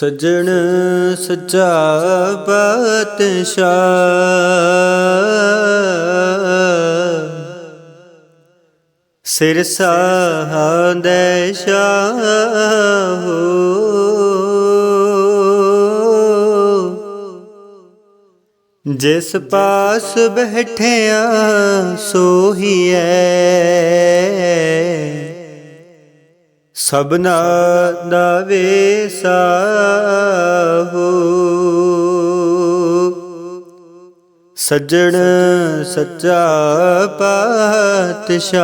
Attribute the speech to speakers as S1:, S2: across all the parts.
S1: ਸਜਣ ਸੱਚਾ ਪਾਤਸ਼ਾਹ ਸਿਰ ਸਾਹੰਦੇ ਸ਼ਾਹੋ। ਜਿਸ ਪਾਸ ਬੈਠਿਆ ਸੋਹੀਐ। ਸਭਨਾ ਦਾ ਵੇਸਾਹੋ ਸੱਜਣ ਸੱਚਾ ਪਾਤਸ਼ਾਹ।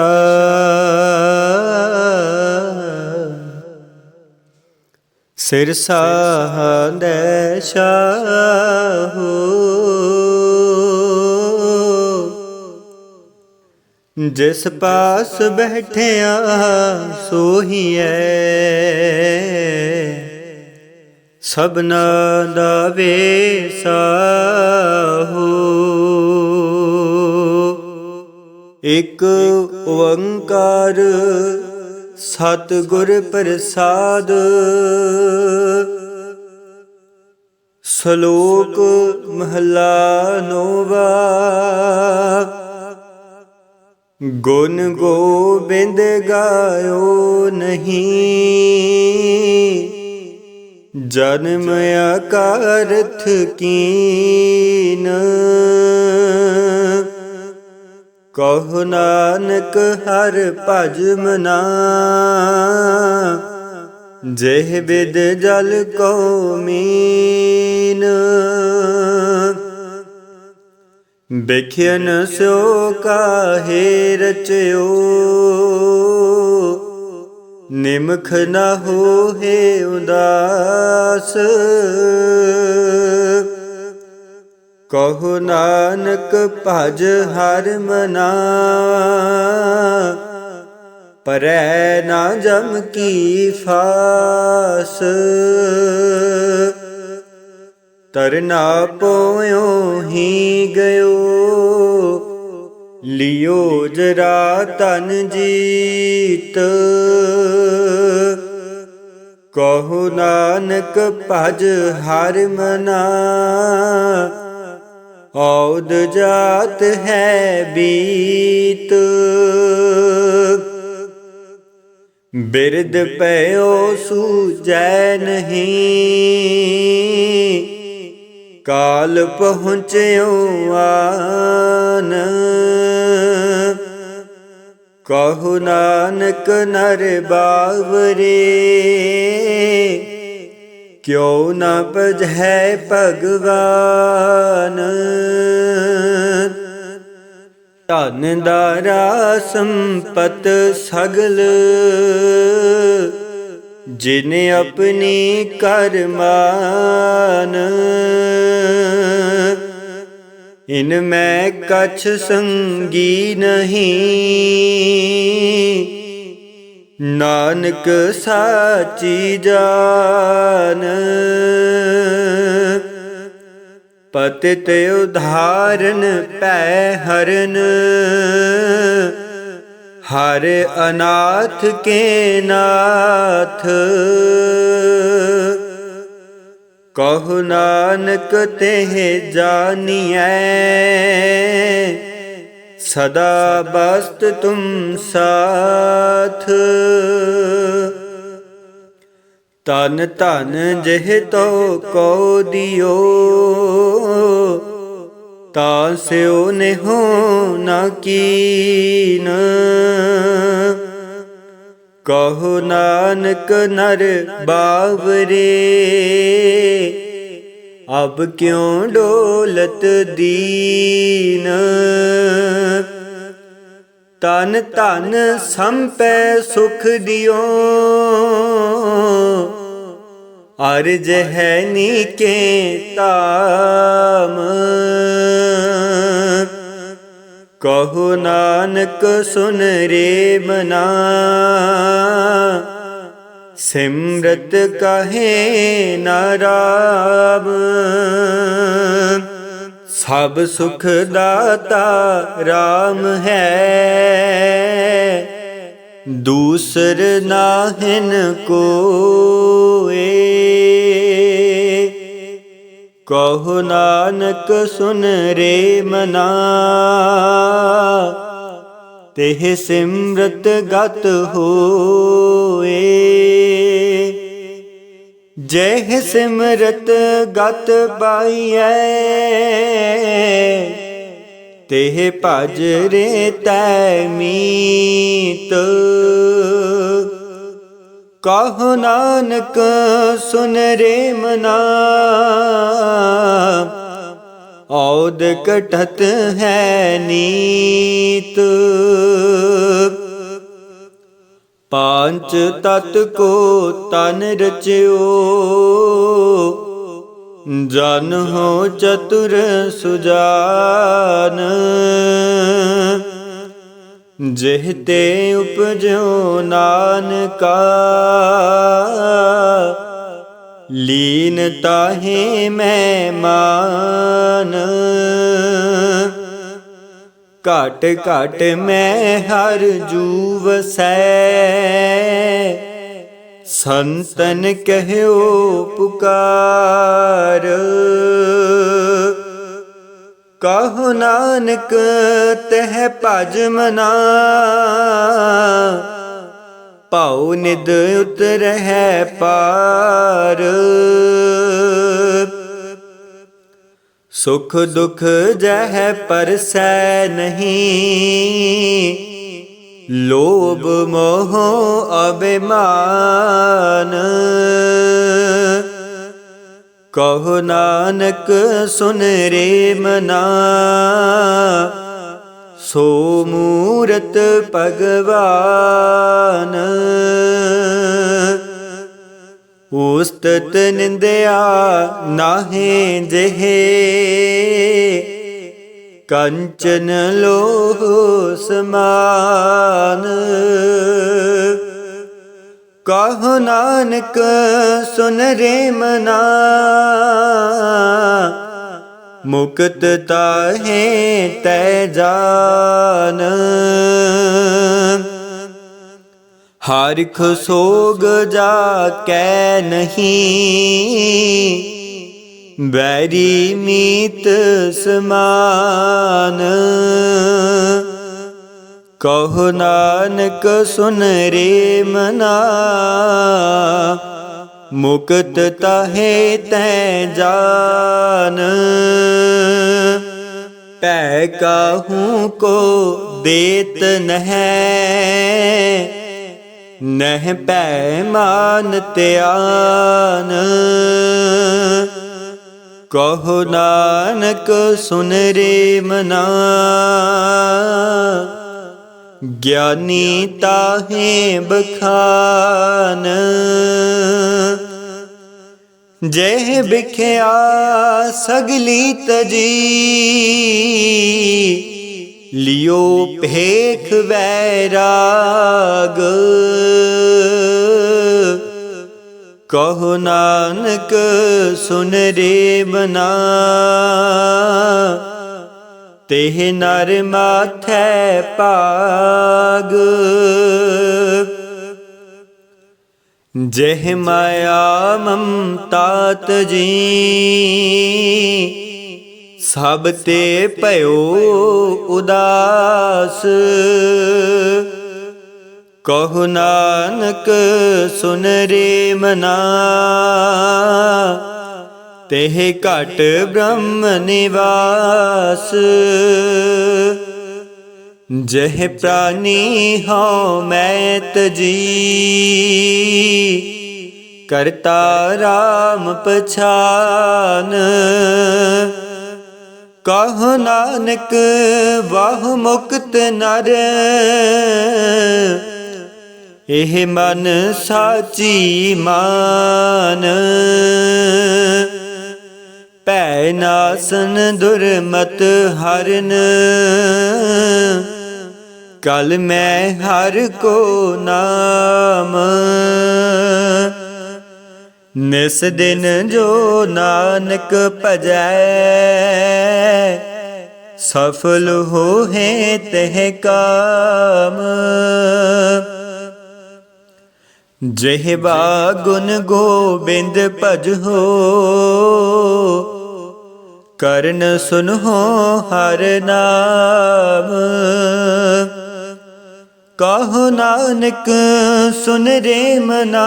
S1: ਸਿਰ ਸ਼ਾਹੋ ਜਿਸ ਪਾਸ ਬੈਠਿਆ ਸੋਹੀਐ। ਸਭਨਾ ਦਾ ਵੇਸਾਹੋ ਇਕ ਓੰਕਾਰ ਸਤਿਗੁਰ ਪ੍ਰਸਾਦ। ਸ਼ਲੋਕ ਮਹਲਾ ਨੋਵਾ। ਗੁਣ ਗੋਬਿੰਦ ਗਾਇਓ ਨਹੀਂ। ਜਨਮ ਅਕਾਰਥ ਕੀਨ। ਕਹੁ ਨਾਨਕ ਹਰ ਭਜ ਮਨਾ। ਜਿਹ ਬਿਦ ਜਲ ਕੋ ਮੀਨ। ਬਿਖਿਆਨ ਸੋ ਕਾਹੇ ਰਚਿਓ। ਨਿਮਖ ਨਾ ਹੋਏ ਉਦਾਸ। ਕਹੋ ਨਾਨਕ ਭਜ ਹਰ ਮਨਾ। ਪਰੈ ਨਾ ਜਮ ਕੀ ਫਾਸ। ਤਰਨਾ ਪੋਇਓ ਹੀ ਗਇਓ। ਲਿਓ ਜਰਾ ਤਨ ਜੀਤ। ਕਹੋ ਨਾਨਕ ਭਜ ਹਰ ਮਨਾ। ਔਦ ਜਾਤ ਹੈ ਬੀਤ। ਬਿਰਦ ਪਇਓ ਸੂਜੈ ਨਹੀਂ। ਕਾਲ ਪਹੁੰਚਿਓ ਆਨ। ਕਹു ਨਾਨਕ ਨਰ ਬਾਵਰੇ, ਕਿਉ ਨ ਪਜੈ ਭਗਵਾਨ। ਧਨ ਦਾਰਾ ਸੰਪਤ ਸਗਲ ਜਿਨ ਆਪਣੀ ਕਰਮਾਨ, ਇਨ ਮੈਂ ਕਛ ਸੰਗੀ ਨਹੀਂ। ਨਾਨਕ ਸਾਚੀ ਜਾਨ, ਪਤਿਤ ਉਧਾਰਨ ਪੈ ਹਰਨ। ਹਰ ਅਨਾਥ ਕੇ ਨਾਥ। ਕਹੁ ਨਾਨਕ ਤੇ ਜਾਨੀਐ। ਸਦਾ ਬਸਤ ਤੁਮ ਸਾਥ। ਤਨ ਧਨ ਜਿਹ ਤੋ ਕੋ ਦਿਓ। ਤਾਂ ਸਿਓ ਹੋ ਨਾ ਕੀਨ। ਕਹੋ ਨਾਨਕ ਨਰ ਬਾਵਰੇ, ਅਬ ਕਿਉ ਡੋਲਤ ਦੀਨ? ਤਨ ਤਨ ਸੰਪੈ ਸੁਖ ਦਿਓ ਅਰਜ ਹੈ ਨੀਕੇ ਤਾਮ। ਕਹੋ ਨਾਨਕ ਸੁਨ ਰੇ ਮਨਾ। ਸਿਮਰਤ ਕਹੇ ਨਾਰਾਮ ਸਭ ਸੁਖ ਦਾਤਾ RAM ਹੈ। ਦੂਸਰ ਨਾਹਿਨ ਕੋਏ। ਕਹੋ ਨਾਨਕ ਸੁਨ ਰੇ ਮਨਾ। ਤਿਹ ਸਿਮਰਤ ਗਤ ਹੋਏ। ਜੈ ਸਿਮਰਤ ਗਤ ਪਾਈਐ, ਤਿਹ ਭਜ ਰੇ ਤੈ ਮੀਤ। ਕਹੋ ਨਾਨਕ ਸੁਨ ਰੇ ਮਨਾ। ਔਦ ਕਟਤ ਹੈ ਨੀਤ। ਪੰਜ ਤਤ ਕੋ ਤਨ ਰਚਿਓ। ਜਨ ਹੋ ਚਤੁਰ ਸੁਜਾਨ। ਜਿਹ ਤੇ ਉਪਜੋ ਨਾਨਕਾ, ਲੀਨ ਤਾਹੇ ਮੈਂ ਮਾਨ ਘਟ ਘਟ ਮੈਂ ਹਰ ਜੂ ਵਸੈ ਸੰਤਨ ਕਹਿਓ ਪੁਕਾਰ। ਕਹੋ ਨਾਨਕ, ਤਹ ਭਜ ਮਨਾ। ਭਾਉ ਨਿਦ ਉਤਰਹਿ ਪਾਰ। ਸੁਖ ਦੁਖ ਜਹ ਪਰਸੈ ਨਹੀਂ। ਲੋਭ ਮੋਹ ਅਬਿਮਾਨ ਕਹੋ ਨਾਨਕ, ਸੁਨ ਰੇ ਮਨਾ। ਸੋ ਮੂਰਤ ਭਗਵਾਨ। ਉਸਤਤ ਨਿੰਦਿਆ ਨਾਹੇ ਜਿਹੇ। ਕੰਚਨ ਲੋਹ ਸਮਾਨ। ਕਹ ਨਾਨਕ, ਸੁਨ ਰੇ ਮਨਾ। ਮੁਕਤ ਤਾਹੇ ਤੈ ਜਾਨ। ਹਰਿਖ ਸੋਗ ਜਾ ਕੈ ਨਹੀਂ। ਬੈਰੀ ਮੀਤ ਸਮਾਨ। ਕਹੋ ਨਾਨਕ ਸੁਨ ਰੇ ਮਨਾ, ਮੁਕਤ ਤਾਹੇ ਤੈ ਜਾਨ। ਪੈ ਕਾਹੂ ਕੋ ਦੇਤ ਨਹਿ ਨਹਿ ਪੈ ਮਾਨ ਧਿਆਨ। ਕਹੋ ਨਾਨਕ ਸੁਨ ਰੇ ਮਨਾ ਗਿਆਨੀ ਤਾਹੇ ਬਖਾਨ। ਜਹ ਬਿਖਿਆ ਸਗਲੀ ਤਜੀ, ਲਿਓ ਭੇਖ ਵੈਰਾਗ। ਕਹੋ ਨਾਨਕ ਸੁਨ ਰੇ ਬਨਾ। ਤਿਹ ਨਰ ਮਾਥੈ ਭਾਗ। ਜਹ ਮਾਇਆ ਮਮਤਾ ਤਜੀ ਸਭ ਤੇ ਭਇਓ ਉਦਾਸ। ਕਹੋ ਨਾਨਕ ਸੁਨ ਰੇ ਮਨਾ ਤਿਹ ਘਟ ਬ੍ਰਹਮ ਨਿਵਾਸ। ਜਹ ਪ੍ਰਾਨੀ ਹਉ ਮੈਂ ਤਜੀ ਕਰਤਾ ਰਾਮ ਪਛਾਨ। ਕਹ ਨਾਨਕ, ਵਾਹ ਮੁਕਤ ਨਰ। ਇਹ ਮਨ ਸਾਚੀ ਮਾਨ। ਭੈ ਨਾਸਨ ਦੁਰਮਤ ਹਰਨ। ਕਲ ਮੈਂ ਹਰ ਕੋ ਨਾਮ। ਨਿਸ ਦਿਨ ਜੋ ਨਾਨਕ ਭਜੈ, ਸਫਲ ਹੋਏ ਤਹਿ ਕਾਮ। ਜਿਹਵਾ ਗੁਣ ਗੋਬਿੰਦ ਭਜੋ ਕਰਨ ਸੁਨਹੁ ਹਰ ਨਾਮ। ਕਹੋ ਨਾਨਕ, ਸੁਨ ਰੇ ਮਨਾ।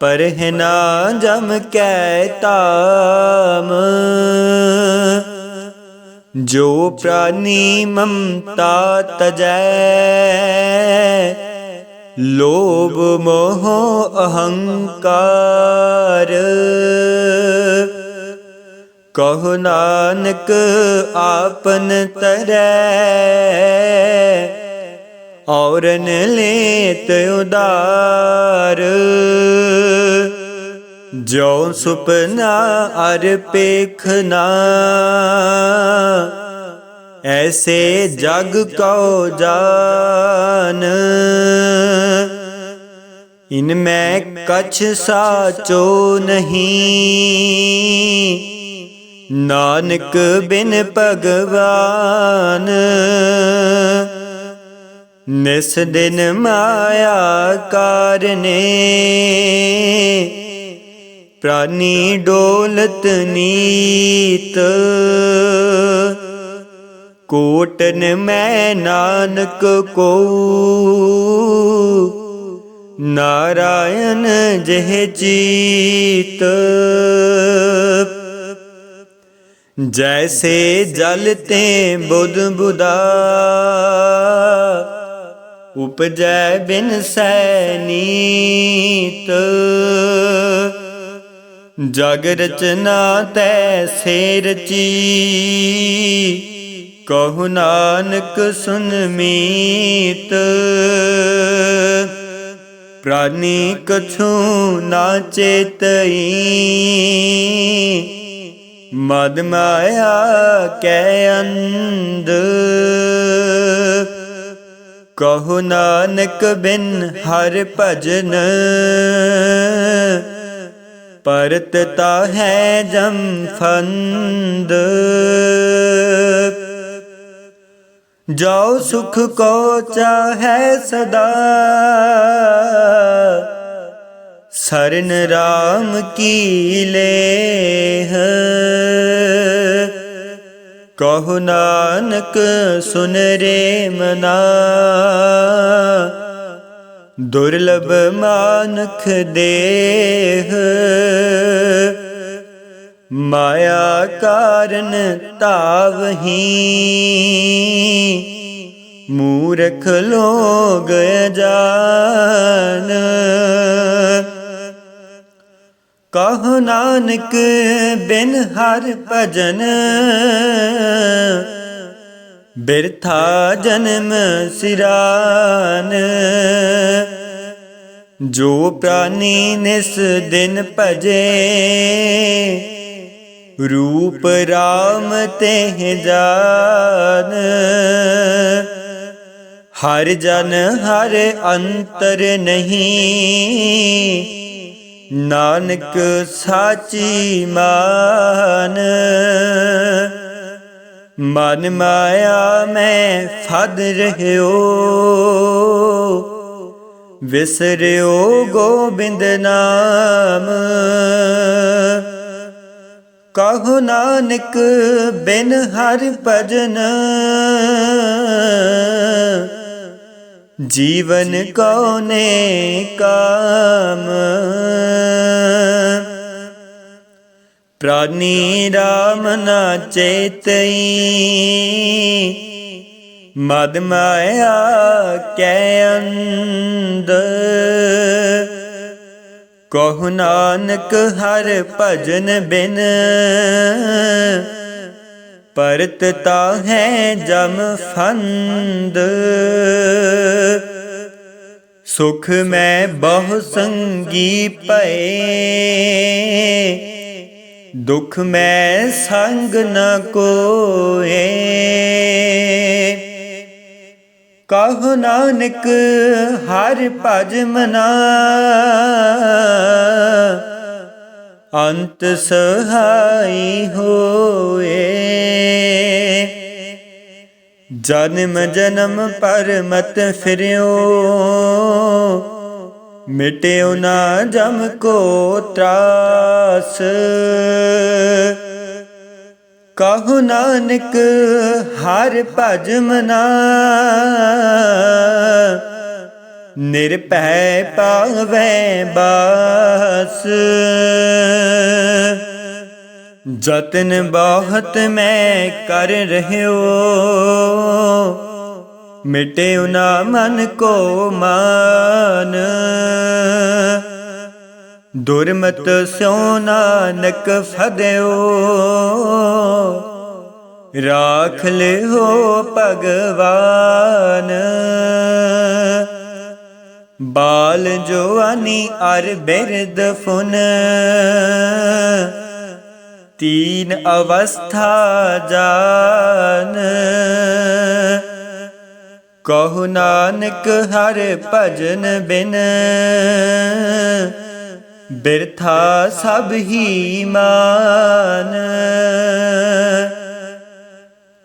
S1: ਪਰਹਿ ਨਾ ਜਮ ਕੈ ਤਾਮ। ਜੋ ਪ੍ਰਾਨੀ ਮਮਤਾ ਤਜੈ ਲੋਭ ਮੋਹ ਅਹੰਕਾਰ। ਕਹੋ ਨਾਨਕ ਆਪਨ ਤਰੈ ਔਰਨ ਲੇਤ ਉਦਾਰ। ਜੋ ਸੁਪਨਾ ਅਰ ਪੇਖਨਾ ਐਸੇ ਜਗ ਕਉ ਜਾਨ। ਇਨ ਮੈਂ ਕਛ ਸਾਚੋ ਨਹੀਂ। ਨਾਨਕ ਬਿਨ ਭਗਵਾਨ। ਨਿਸ ਦਿਨ ਮਾਇਆ ਕਾਰਨੇ। ਪ੍ਰਾਨੀ ਡੋਲਤ ਨੀਤ। ਕੋਟਨ ਮੈਂ ਨਾਨਕ ਕੋ ਨਾਰਾਇਣ ਜਿਹ ਚੀਤ। ਜੈਸੇ ਜਲ ਤੇ ਬੁੱਧ ਬੁਦਾ। ਉਪਜੈ ਬਿਨ ਸੈ ਨੀਤ। ਜਗ ਰਚਨਾ ਤੈ ਸੇ ਰਚੀ ਕਹു ਨਾਨਕ ਸੁਨ ਮੀਤ। ਪ੍ਰਾਨੀ ਕਛੂ ਨਾ ਚੇਤਈ। ਮਦ ਮਾਇਆ ਕੈ ਅੰਧ। ਕਹੋ ਨਾਨਕ ਬਿਨ ਹਰ ਭਜਨ। ਪਰਤ ਤਾ ਹੈ ਜਮ ਫੰਦ। ਜਾਉ ਸੁਖ ਕੋ ਚਾਹੈ ਸਦਾ। ਸਰਨ ਰਾਮ ਕੀ ਲੇਹ। ਕਹੋ ਨਾਨਕ, ਸੁਨ ਰੇ ਮਨਾ। ਦੁਰਲਭ ਮਾਨਖ ਦੇਹ। ਮਾਇਆ ਕਾਰਨ ਤਾਵਹੀ ਮੂਰਖ ਲੋਗ ਜਾਨ ਕਹ ਨਾਨਕ, ਬਿਨ ਹਰ ਭਜਨ। ਬਿਰਥਾ ਜਨਮ ਸਿਰਾਨ। ਜੋ ਪ੍ਰਾਨੀ ਨਿਸ ਦਿਨ ਭਜੇ। ਰੂਪ ਰਾਮ ਤੇ ਜਾਨ। ਹਰ ਜਨ ਹਰ ਅੰਤਰ ਨਹੀਂ, ਨਾਨਕ ਸਾਚੀ ਮਾਨ। ਮਨ ਮਾਇਆ ਮੈਂ ਫਦ ਰਹਿਓ, ਵਿਸਰਿਓ ਗੋਬਿੰਦ ਨਾਮ। ਕਹੋ ਨਾਨਕ, ਬਿਨ ਹਰ ਭਜਨ। ਜੀਵਨ ਕਉਨੇ ਕਾਮ? ਪ੍ਰਾਨੀ ਰਾਮ ਨਾ ਚੇਤਈ। ਮਦ ਮਾਇਆ ਕੈ ਅੰਧ। ਕਹു ਨਾਨਕ ਹਰ ਭਜਨ ਬਿਨ। ਪਰਤ ਤਾ ਹੈ ਜਮ ਫੰਦ। ਸੁਖ ਮੈਂ ਬਹੁ ਸੰਗੀ ਪਏ ਦੁਖ ਮੈਂ ਸੰਗ ਨ ਕੋਏ। ਕਹ ਨਾਨਕ, ਹਰ ਭਜ ਮਨਾ। ਅੰਤ ਸਹਾਈ ਹੋਏ। ਜਨਮ ਜਨਮ ਪਰ ਮਤ ਫਿਰਿਓ। ਮਿਟਿਓ ਨਾ ਜਮ ਕੋ ਤਰਾਸ। ਕਹੋ ਨਾਨਕ, ਹਰ ਭਜ ਮਨਾ। ਨਿਰਭੈ ਪਾਵੈ ਬਾਸ। ਜਤਨ ਬਹੁਤ ਮੈਂ ਕਰ ਰਹਿਓ। ਮਿਟਿਓ ਨਾ ਮਨ ਕੋ ਮਾਨ। ਦੁਰਮਤ ਸਿਉ ਨਾਨਕ ਫਦਿਓ। ਰਾਖ ਲਿਓ ਭਗਵਾਨ। ਬਾਲ ਜਵਾਨੀ ਅਰ ਬਿਰਦ ਫੁਨ। ਤੀਨ ਅਵਸਥਾ ਜਾਨ। ਕਹੋ ਨਾਨਕ ਹਰ ਭਜਨ ਬਿਨ। ਬਿਰਥਾ ਸਭ ਹੀ ਮਾਨ।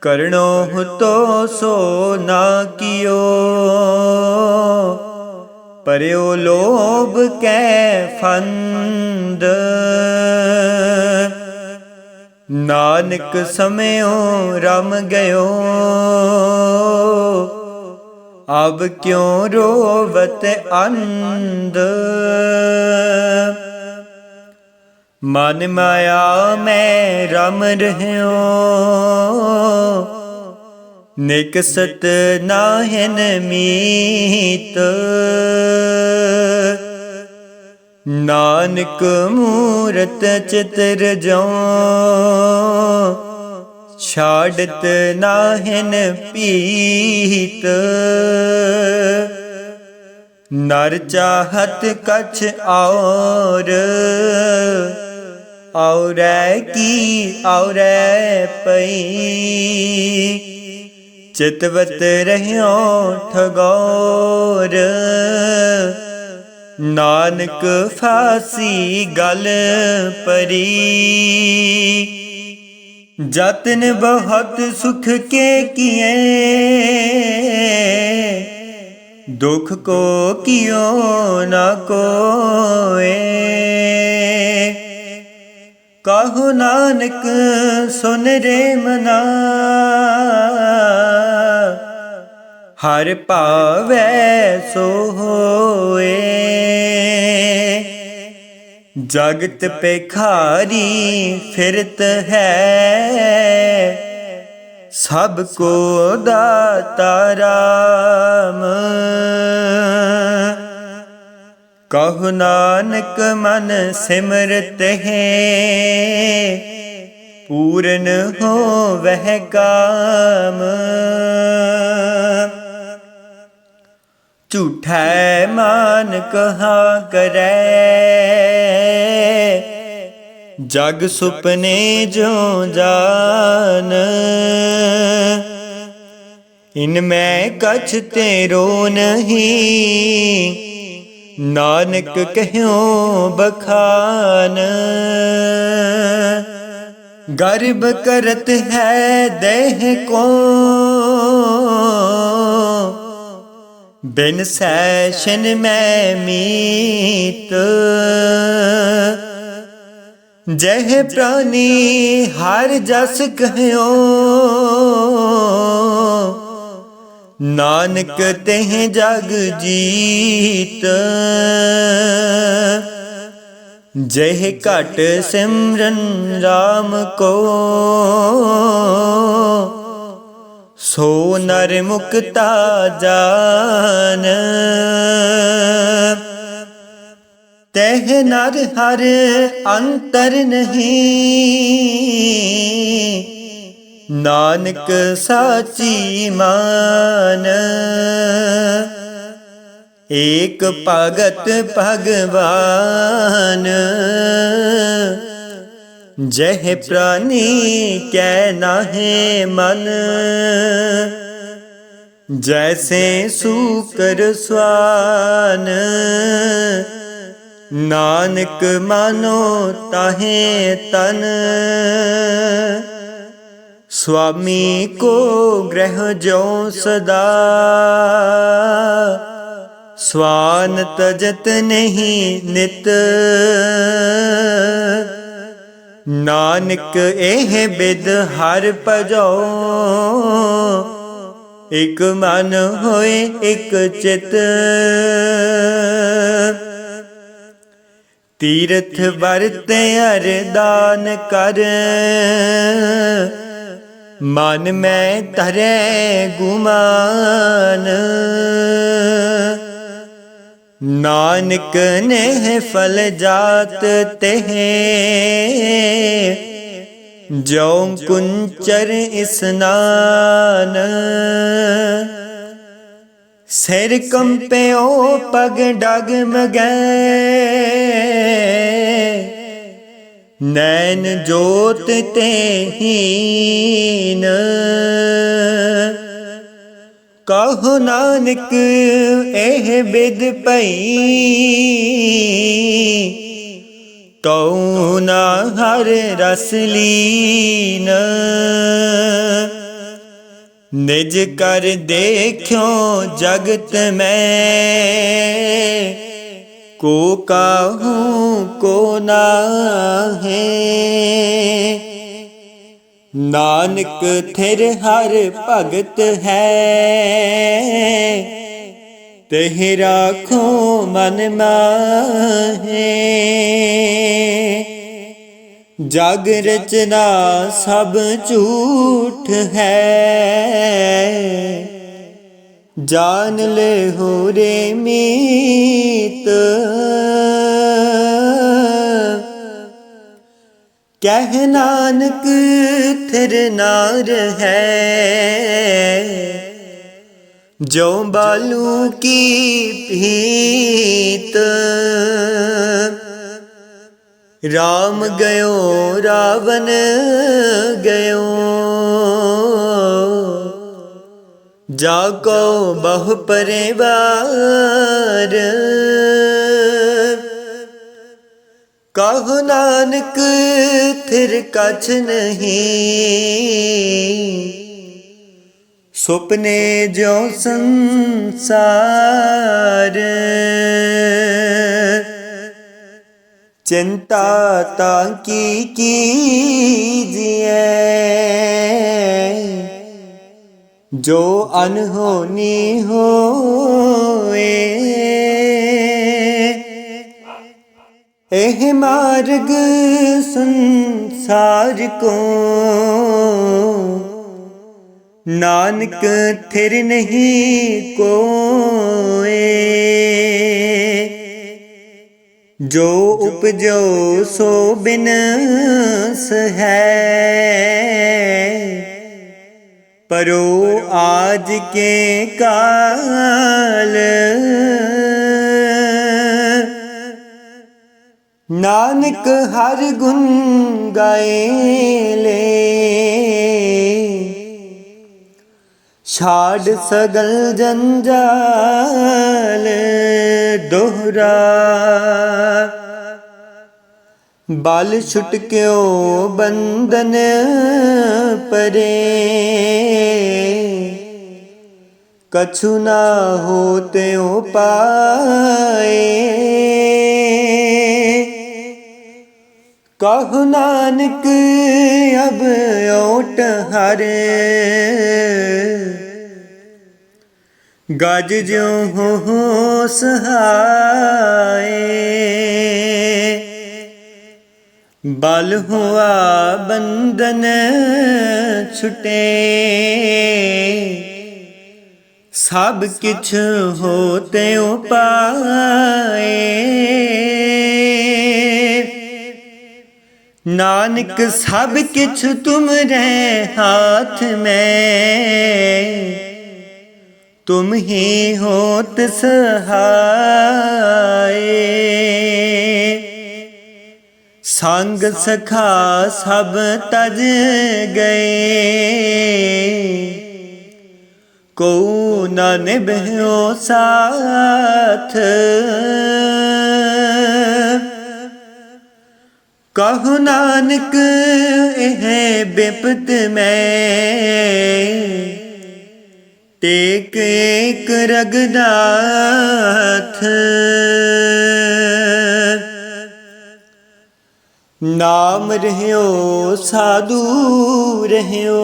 S1: ਕਰਣੋ ਤੋ ਸੋ ਨਾ ਕਿਓ। ਪਰਿਓ ਲੋਭ ਕੈ ਫੰਦ। ਨਾਨਕ ਸਮਿਓ ਰਮ ਗਇਓ। ਅਬ ਕਿਉ ਰੋਵਤ ਅੰਧ? ਮਨ ਮਾਇਆ ਮੈਂ ਰਮ ਰਹਿਓ। ਨਿਕਸਤ ਨਾਹਿਨ ਮੀਤ। ਨਾਨਕ ਮੂਰਤ ਚਿਤਰ ਜੋ ਛਾੜਤ ਨਾਹਿਨ ਪੀਤ। ਨਰ ਚਾਹਤ ਕਛ ਔਰ। ਔਰੈ ਕੀ ਔਰੈ ਪਈ। ਚਿਤਵਤ ਰਹਿਓ ਠਗੋਰ। ਨਾਨਕ ਫਾਸੀ ਗਲ ਪਰੀ। ਜਤਨ ਬਹੁਤ ਸੁਖ ਕੇ ਕੀਏ। ਦੁਖ ਕੋ ਕਿਉ ਨਾ ਕੋਏ। ਕਹੋ ਨਾਨਕ, ਸੁਨ ਰੇ ਮਨਾ। ਹਰ ਭਾਵੈ ਸੋ ਹੋਏ। ਜਗਤ ਪੇਖਾਰੀ ਫਿਰਤ ਹੈ। ਸਭ ਕੋ ਦਾਤਾ ਕਹੋ ਨਾਨਕ ਮਨ ਸਿਮਰਤ ਹੈ, ਪੂਰਨ ਹੋਵਹਿ ਕਾਮ। ਝੂਠੈ ਮਾਨ ਕਹਾ ਕਰੈ, ਜਗ ਸੁਪਨੇ ਜੋ ਜਾਨ। ਇਨ ਮੈਂ ਕਛ ਤੇਰੋ ਨਹੀਂ ਨਾਨਕ ਕਹਿਓ ਬਖਾਨ, ਗਰਬ ਕਰਤ ਹੈ ਦੇਹ ਕੋ, ਬਿਨ ਸੈਸ਼ਨ ਮੈਂ ਮੀਤ, ਜਹ ਪ੍ਰਾਨੀ ਹਰ ਜਸ ਕਹਿਓ ਨਾਨਕ ਤਹ ਜਗ ਜੀਤ। ਜਹ ਘਟ ਸਿਮਰਨ RAM ਕੋ, ਸੋ ਨਰ ਮੁਕਤਾ ਜਾਨ। ਤਹ ਨਰ ਹਰ ਅੰਤਰ ਨਹੀਂ। ਨਾਨਕ ਸਾਚੀ ਮਾਨ। ਏਕ ਭਗਤ ਭਗਵਾਨ। ਜਹ ਪ੍ਰਾਨੀ ਕੈ ਨਾਹੇ ਮਨ। ਜੈਸੇ ਸੂਕਰ ਸਵਾਨ। ਨਾਨਕ ਮਾਨੋ ਤਾਹੇ ਤਨ। ਸੁਆਮੀ ਕੋ ਗ੍ਰਹਿ ਜੋ ਸਦਾ। ਸਵਾਨ ਤਜਤ ਨਹੀਂ ਨਿਤ। ਨਾਨਕ ਇਹ ਬਿਦ ਹਰ ਭਜੋ। ਇਕ ਮਨ ਹੋਏ ਇਕ ਚਿਤ। ਤੀਰਥ ਵਰਤ ਅਰਦਾਨ ਕਰ। ਮਨ ਮੈਂ ਧਰੇ ਗੁਮਾਨ। ਨਾਨਕ ਨੇ ਫਲ ਜਾਤ ਤਹ। ਜੋ ਕੁੰਚਰ ਇਸਨਾਨ ਸਿਰ ਕੰਪਿਓ ਪਗ ਡਗਮਗੈ ਨੈਣ ਜੋਤ ਤੇ ਹੀਨ ਕਹੋ ਨਾਨਕ, ਇਹ ਬਿਦ ਪਈ ਤਉ ਨਾ ਹਰ ਰਸ ਲੀਨ। ਨਿਜ ਕਰ ਦੇਖਿਓ ਜਗਤ ਮੈਂ। ਕੋ ਕਾਹੂ ਕੋ ਨਾਹੇ। ਨਾਨਕ ਥਿਰ ਹਰ ਭਗਤ ਹੈ। ਤਹਿ ਰਾਖੋ ਮਨ ਮਾਹੇ। ਜਗ ਰਚਨਾ ਸਭ ਝੂਠ ਹੈ। ਜਾਨ ਲੈ ਹੋ ਰੇ ਮੀਤ। ਕਹਿ ਨਾਨਕ, ਥਿਰ ਨਾਰ ਹੈ ਜੋ ਬਾਲੂ ਕੀ ਪੀਤ ਰਾਮ ਗਇਓ ਰਾਵਨ ਗਇਓ। ਜਾ ਕੋ ਬਹੁ ਪਰਿਵਾਰ। ਕਹੋ ਨਾਨਕ, ਥਿਰ ਕਛ ਨਹੀਂ। ਸੁਪਨੇ ਜੋ ਸੰਸਾਰ। ਚਿੰਤਾ ਤਾਂ ਕੀ ਕੀਜੀਏ ਜੋ ਅਨਹੋਨੀ ਹੋਏ, ਇਹ ਮਾਰਗ ਸੰਸਾਰ ਕੋ ਨਾਨਕ ਥਿਰ ਨਹੀਂ ਕੋਏ। ਜੋ ਉਪਜੋ ਸੋ ਬਿਨਸ ਹੈ ਪਰੋ ਆਜ ਕੇ ਕਾਲ। ਨਾਨਕ ਹਰ ਗੁਣ ਗਾਏ ਲੈ। ਛਾੜ ਸਗਲ ਜੰਜਾਲ ਦੋਹਰਾ। ਬਲ ਛੁਟਕਿਓ ਬੰਧਨ ਪਰੇ। ਕਛੂ ਨਾ ਹੋਤੇ ਪਾਏ ਕਹੁ ਨਾਨਕ ਅਬ ਓਟ ਹਰ ਗਜ ਜਿਉ ਹੋ ਸਹਾਏ ਬਲ ਹੁਆ ਬੰਦਨ ਛੁਟੇ ਸਭ ਕਿਛ ਹੋਤੇ ਉਪਾਏ। ਨਾਨਕ ਸਭ ਕਿਛ ਤੁਮਰੇ ਹਾਥ ਮੈਂ। ਤੁਮ ਹੀ ਹੋਤ ਸਹਾਏ। ਸੰਗ ਸਖਾ ਸਭ ਤਜ ਗਏ। ਕੋ ਨਾ ਨਿਭਿਓ ਸਾਥ। ਕਹੋ ਨਾਨਕ, ਇਹ ਬਿਪਤ ਮੈਂ। ਟੇਕ ਏਕ ਰਗਦਾਥ ਨਾਮ ਰਹਿਓ, ਸਾਧੂ ਰਹਿਓ।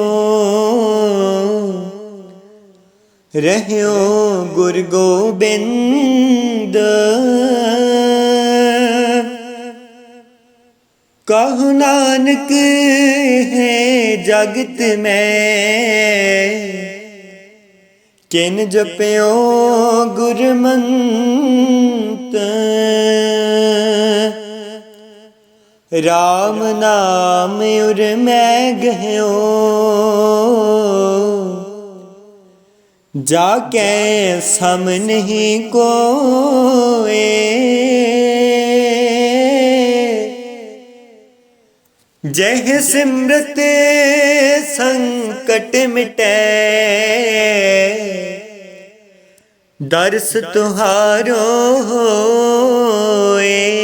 S1: ਰਹਿਓ ਗੁਰ ਗੋਬਿੰਦ। ਕਹु ਨਾਨਕ, ਹੈ ਜਗਤ ਮੈਂ। ਕਿਨ ਜਪਿਓ ਗੁਰਮੰਤ। ਰਾਮ ਨਾਮ ਉਰ ਮੈਂ ਗਹਿਓ। ਜਾ ਕੇ ਸਮ ਨਹੀਂ ਕੋਏ? ਜਹ ਸਿਮਰਤ ਸੰਕਟ ਮਿਟੈ। ਦਰਸ ਤੁਹਾਰੋ ਹੋਏ